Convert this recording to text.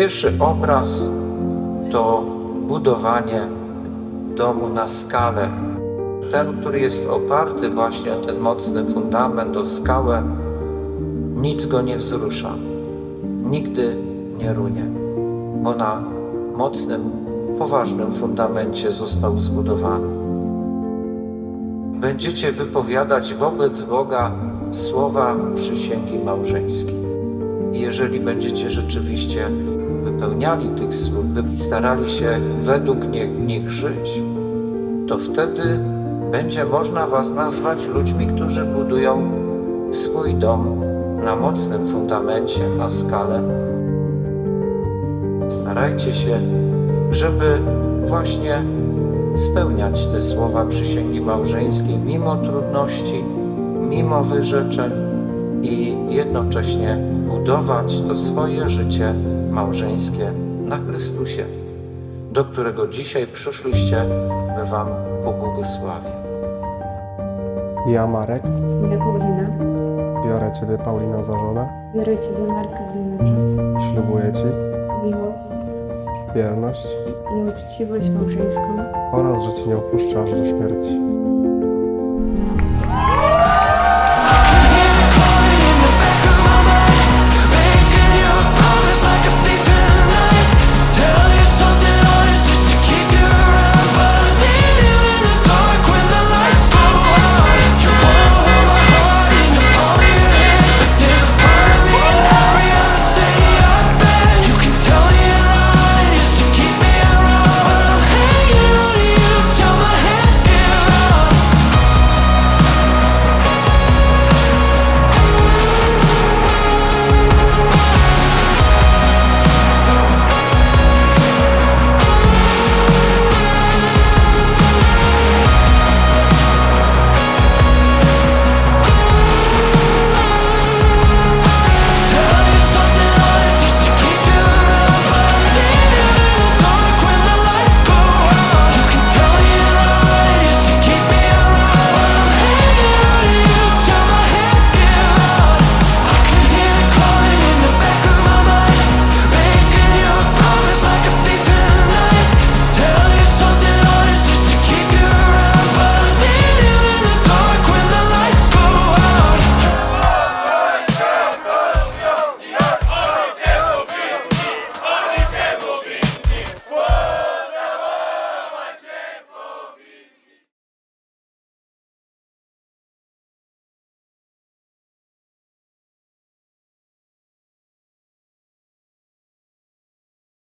Pierwszy obraz to budowanie domu na skalę. Ten, który jest oparty właśnie o ten mocny fundament, o skałę, nic go nie wzrusza, nigdy nie runie, bo na mocnym, poważnym fundamencie został zbudowany. Będziecie wypowiadać wobec Boga słowa przysięgi małżeńskiej. I jeżeli będziecie rzeczywiście wypełniali tych słów i starali się według nich żyć, to wtedy będzie można Was nazwać ludźmi, którzy budują swój dom na mocnym fundamencie, na skale. Starajcie się, żeby właśnie spełniać te słowa przysięgi małżeńskiej mimo trudności, mimo wyrzeczeń i jednocześnie budować to swoje życie małżeńskie na Chrystusie, do którego dzisiaj przyszliście, by Wam pobłogosławił. Ja, Marek, Ja, Paulina, biorę Ciebie, Paulina, za żonę. Biorę Ciebie, Marka, za męża, ślubuję Ci miłość. wierność i uczciwość małżeńską. oraz, że Cię nie opuszczę aż do śmierci.